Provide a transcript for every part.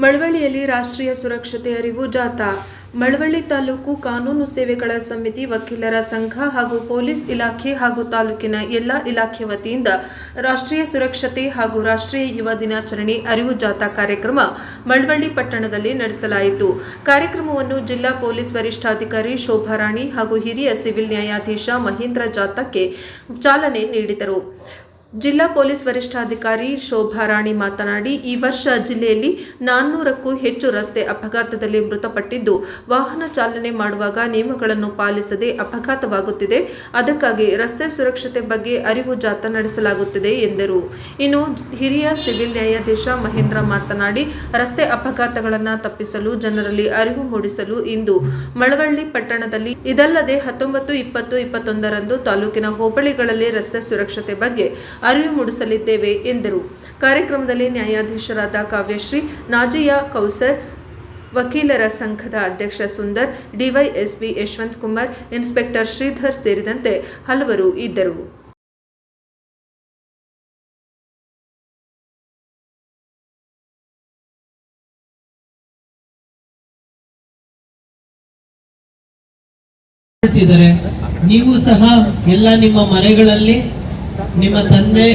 ಮಳವಳ್ಳಿಯಲ್ಲಿ ರಾಷ್ಟ್ರೀಯ ಸುರಕ್ಷತೆ ಅರಿವು ಜಾಥಾ ಮಳವಳ್ಳಿ ತಾಲೂಕು ಕಾನೂನು ಸೇವೆಗಳ ಸಮಿತಿ ವಕೀಲರ ಸಂಘ ಹಾಗೂ ಪೊಲೀಸ್ ಇಲಾಖೆ ಹಾಗೂ ತಾಲೂಕಿನ ಎಲ್ಲ ಇಲಾಖೆ ವತಿಯಿಂದ ರಾಷ್ಟ್ರೀಯ ಸುರಕ್ಷತೆ ಹಾಗೂ ರಾಷ್ಟ್ರೀಯ ಯುವ ದಿನಾಚರಣೆ ಅರಿವು ಜಾಥಾ ಕಾರ್ಯಕ್ರಮ ಮಳವಳ್ಳಿ ಪಟ್ಟಣದಲ್ಲಿ ನಡೆಸಲಾಯಿತು. ಕಾರ್ಯಕ್ರಮವನ್ನು ಜಿಲ್ಲಾ ಪೊಲೀಸ್ ವರಿಷ್ಠಾಧಿಕಾರಿ ಶೋಭಾರಾಣಿ ಹಾಗೂ ಹಿರಿಯ ಸಿವಿಲ್ ನ್ಯಾಯಾಧೀಶ ಮಹೇಂದ್ರ ಜಾಥಾಕ್ಕೆ ಚಾಲನೆ ನೀಡಿದರು. ಜಿಲ್ಲಾ ಪೊಲೀಸ್ ವರಿಷ್ಠಾಧಿಕಾರಿ ಶೋಭಾರಾಣಿ ಮಾತನಾಡಿ, ಈ ವರ್ಷ ಜಿಲ್ಲೆಯಲ್ಲಿ ನಾನ್ನೂರಕ್ಕೂ ಹೆಚ್ಚು ರಸ್ತೆ ಅಪಘಾತದಲ್ಲಿ ಮೃತಪಟ್ಟಿದ್ದು, ವಾಹನ ಚಾಲನೆ ಮಾಡುವಾಗ ನಿಯಮಗಳನ್ನು ಪಾಲಿಸದೆ ಅಪಘಾತವಾಗುತ್ತಿದೆ. ಅದಕ್ಕಾಗಿ ರಸ್ತೆ ಸುರಕ್ಷತೆ ಬಗ್ಗೆ ಅರಿವು ಜಾಥಾ ನಡೆಸಲಾಗುತ್ತಿದೆ ಎಂದರು. ಇನ್ನು ಹಿರಿಯ ಸಿವಿಲ್ ನ್ಯಾಯಾಧೀಶ ಮಹೇಂದ್ರ ಮಾತನಾಡಿ, ರಸ್ತೆ ಅಪಘಾತಗಳನ್ನು ತಪ್ಪಿಸಲು, ಜನರಲ್ಲಿ ಅರಿವು ಮೂಡಿಸಲು ಇಂದು ಮಳವಳ್ಳಿ ಪಟ್ಟಣದಲ್ಲಿ ಇದಲ್ಲದೆ ಹತ್ತೊಂಬತ್ತು, ಇಪ್ಪತ್ತು, ಇಪ್ಪತ್ತೊಂದರಂದು ತಾಲೂಕಿನ ಹೋಬಳಿಗಳಲ್ಲಿ ರಸ್ತೆ ಸುರಕ್ಷತೆ ಬಗ್ಗೆ ಅರಿವು ಮೂಡಿಸಲಿದ್ದೇವೆ ಎಂದರು. ಕಾರ್ಯಕ್ರಮದಲ್ಲಿ ನ್ಯಾಯಾಧೀಶರಾದ ಕಾವ್ಯಶ್ರೀ, ನಾಜಿಯಾ ಕೌಸರ್, ವಕೀಲರ ಸಂಘದ ಅಧ್ಯಕ್ಷ ಸುಂದರ್, ಡಿವೈಎಸ್ಪಿ ಯಶವಂತ್ ಕುಮಾರ್, ಇನ್ಸ್ಪೆಕ್ಟರ್ ಶ್ರೀಧರ್ ಸೇರಿದಂತೆ ಹಲವರು ಇದ್ದರು. ನೀವು ಸಹ ಎಲ್ಲ ನಿಮ್ಮ ಮನೆಗಳಲ್ಲಿ ನಿಮ್ಮ ತಂದೆ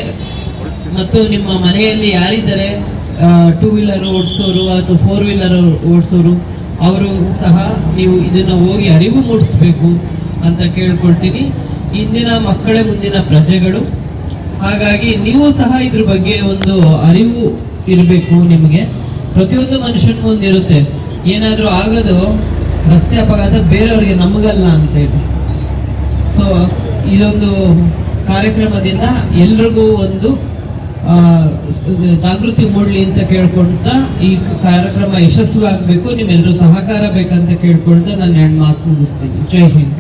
ಮತ್ತು ನಿಮ್ಮ ಮನೆಯಲ್ಲಿ ಯಾರಿದ್ದಾರೆ? ಟೂ ವೀಲರ್ ಓಡಿಸೋರು ಅಥವಾ ಫೋರ್ ವೀಲರ್ ಓಡಿಸೋರು, ಅವರು ಸಹ ನೀವು ಇದನ್ನು ಹೋಗಿ ಅರಿವು ಮೂಡಿಸ್ಬೇಕು ಅಂತ ಕೇಳ್ಕೊಳ್ತೀನಿ. ಇಂದಿನ ಮಕ್ಕಳೇ ಮುಂದಿನ ಪ್ರಜೆಗಳು. ಹಾಗಾಗಿ ನೀವು ಸಹ ಇದ್ರ ಬಗ್ಗೆ ಒಂದು ಅರಿವು ಇರಬೇಕು ನಿಮಗೆ. ಪ್ರತಿಯೊಂದು ಮನುಷ್ಯನಿಗೂ ಒಂದಿರುತ್ತೆ. ಏನಾದರೂ ಆಗೋದು ರಸ್ತೆ ಅಪಘಾತ ಬೇರೆಯವರಿಗೆ ನಮಗಲ್ಲ ಅಂತೇಳಿ. ಸೊ ಇದೊಂದು ಕಾರ್ಯಕ್ರಮದಿಂದ ಎಲ್ರಿಗೂ ಒಂದು ಜಾಗೃತಿ ಮೂಡಲಿ ಅಂತ ಕೇಳ್ಕೊಳ್ತಾ ಈ ಕಾರ್ಯಕ್ರಮ ಯಶಸ್ವಿ ಆಗಬೇಕು ನಿಮ್ಮೆಲ್ಲರೂ ಸಹಕಾರ ಬೇಕಂತ ಕೇಳ್ಕೊಳ್ತಾ ನಾನು ಎರಡು ಮಾತು ಮುಗಿಸ್ತೀನಿ. ಜೈ ಹಿಂದ್.